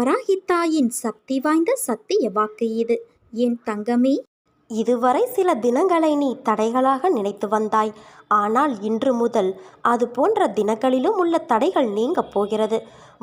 வராகித்தாயின் சக்தி வாய்ந்த சத்திய வாக்கு இது. என் தங்கமே இதுவரை சில தினங்களை நீ தடைகளாக நினைத்து வந்தாய். ஆனால் இன்று முதல் அது போன்ற தினங்களிலும் உள்ள தடைகள் நீங்கப் போகிறது.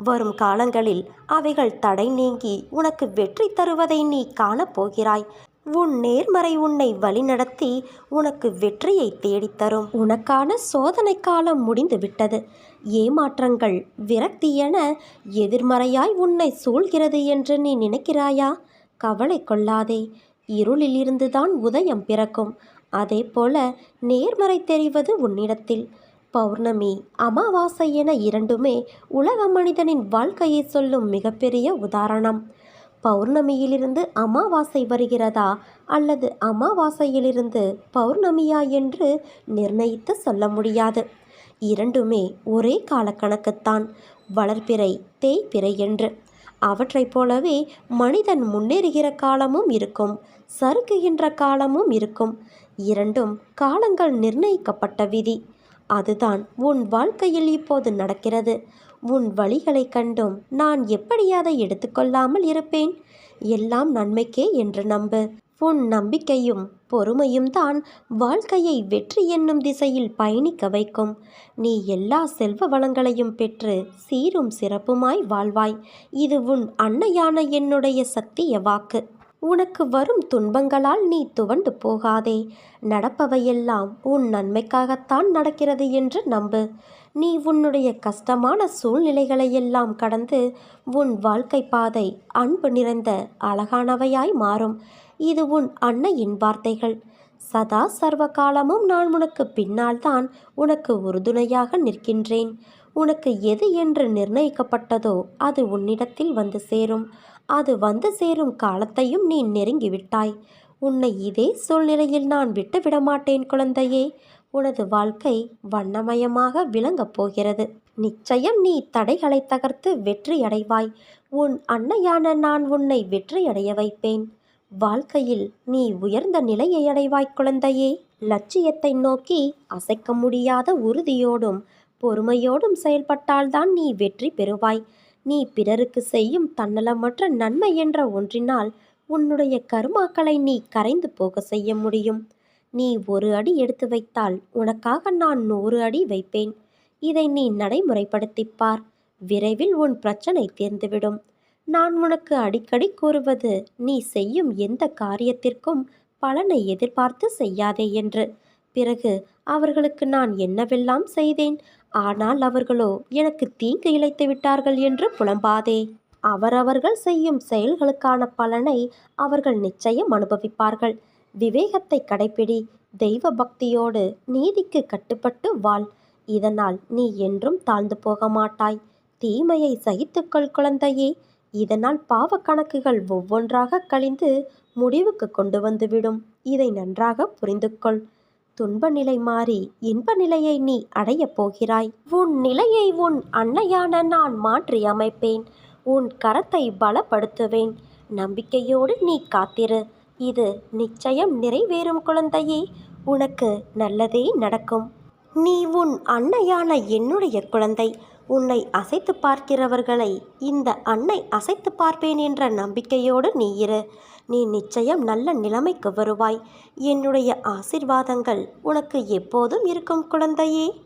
வரும் காலங்களில் அவைகள் தடை நீங்கி உனக்கு வெற்றி தருவதை நீ காணப்போகிறாய் உன் நேர்மறை உன்னை வழிநடத்தி உனக்கு வெற்றியை தேடித்தரும். உனக்கான சோதனை காலம் முடிந்து விட்டது ஏமாற்றங்கள் விரக்தி என எதிர்மறையாய் உன்னை சூழ்கிறது என்று நீ நினைக்கிறாயா? கவலை கொள்ளாதே. இருளிலிருந்துதான் உதயம் பிறக்கும். அதே போல நேர்மறை தெரிவது உன்னிடத்தில். பௌர்ணமி அமாவாசை என இரண்டுமே உலக மனிதனின் வாழ்க்கையை சொல்லும் மிகப்பெரிய உதாரணம். பௌர்ணமியிலிருந்து அமாவாசை வருகிறதா அல்லது அமாவாசையிலிருந்து பௌர்ணமியா என்று நிர்ணயித்து சொல்ல முடியாது. இரண்டுமே ஒரே காலக்கணக்குத்தான். வளர்பிறை தேய்பிறை என்று. அவற்றைப் போலவே மனிதன் முன்னேறுகிற காலமும் இருக்கும் சறுக்குகின்ற காலமும் இருக்கும். இரண்டும் காலங்கள் நிர்ணயிக்கப்பட்ட விதி. அதுதான் உன் வாழ்க்கையில் இப்போது நடக்கிறது. உன் வழிகளைக் கண்டும் நான் எப்படி அதை எடுத்துக்கொள்ளாமல் இருப்பேன்? எல்லாம் நன்மைக்கே என்று நம்பு. உன் நம்பிக்கையும் பொறுமையும் தான் வாழ்க்கையை வெற்றி என்னும் திசையில் பயணிக்க வைக்கும். நீ எல்லா செல்வ வளங்களையும் பெற்று சீரும் சிறப்புமாய் வாழ்வாய். இது உன் அன்னையான என்னுடைய சத்திய வாக்கு. உனக்கு வரும் துன்பங்களால் நீ துவண்டு போகாதே. நடப்பவையெல்லாம் உன் நன்மைக்காகத்தான் நடக்கிறது என்று நம்பு. நீ உன்னுடைய கஷ்டமான சூழ்நிலைகளையெல்லாம் கடந்து உன் வாழ்க்கை பாதை அன்பு நிறைந்த அழகானவையாய் மாறும். இது உன் அன்னையின் வார்த்தைகள். சதா சர்வ காலமும் நான் உனக்கு பின்னால்தான் உனக்கு உறுதுணையாக நிற்கின்றேன். உனக்கு எது என்று நிர்ணயிக்கப்பட்டதோ அது உன்னிடத்தில் வந்து சேரும். அது வந்து சேரும் காலத்தையும் நீ நெருங்கிவிட்டாய். உன்னை இதே சூழ்நிலையில் நான் விட்டுவிட மாட்டேன் குழந்தையே. உனது வாழ்க்கை வண்ணமயமாக விளங்கப் போகிறது. நிச்சயம் நீ தடைகளை தகர்த்து வெற்றியடைவாய். உன் அன்னையான நான் உன்னை வெற்றியடைய வைப்பேன். வாழ்க்கையில் நீ உயர்ந்த நிலையை அடைவாய் குழந்தையே. லட்சியத்தை நோக்கி அசைக்க முடியாத உறுதியோடும் பொறுமையோடும் செயல்பட்டால்தான் நீ வெற்றி பெறுவாய். நீ பிறருக்கு செய்யும் தன்னலமற்ற நன்மை என்ற ஒன்றினால் உன்னுடைய கருமாக்களை நீ கரைந்து போக செய்ய முடியும். நீ ஒரு அடி எடுத்து வைத்தால் உனக்காக நான் நூறு அடி வைப்பேன். இதை நீ நடைமுறைப்படுத்திப்பார். விரைவில் உன் பிரச்சனை தீர்ந்துவிடும். நான் உனக்கு அடிக்கடி கூறுவது நீ செய்யும் எந்த காரியத்திற்கும் பலனை எதிர்பார்த்து செய்யாதே என்று. பிறகு அவர்களுக்கு நான் என்னவெல்லாம் செய்தேன்? ஆனால் அவர்களோ எனக்கு தீங்கு இழைத்து விட்டார்கள் என்று புலம்பாதே. அவரவர்கள் செய்யும் செயல்களுக்கான பலனை அவர்கள் நிச்சயம் அனுபவிப்பார்கள். விவேகத்தை கடைப்பிடி தெய்வ பக்தியோடு நீதிக்கு கட்டுப்பட்டு வாழ். இதனால் நீ என்றும் தாழ்ந்து போக மாட்டாய். தீமையை சகித்துக்கொள் குழந்தையே. இதனால் பாவ கணக்குகள் ஒவ்வொன்றாக கழிந்து முடிவுக்கு கொண்டு வந்துவிடும் இதை நன்றாக புரிந்து கொள் துன்ப நிலை மாறி இன்ப நிலையை நீ அடையப் போகிறாய். உன் நிலையை உன் அன்னையான நான் மாற்றி அமைப்பேன். உன் கரத்தை பலப்படுத்துவேன். நம்பிக்கையோடு நீ காத்திரு. இது நிச்சயம் நிறைவேறும் குழந்தையே. உனக்கு நல்லதே நடக்கும். நீ உன் அன்னையான என்னுடைய குழந்தை. உன்னை அசைத்து பார்க்கிறவர்களை இந்த அன்னை அசைத்து பார்ப்பேன் என்ற நம்பிக்கையோடு நீ இரு. நீ நிச்சயம் நல்ல நிலைமைக்கு வருவாய். என்னுடைய ஆசிர்வாதங்கள் உனக்கு எப்போதும் இருக்கும் குழந்தையே.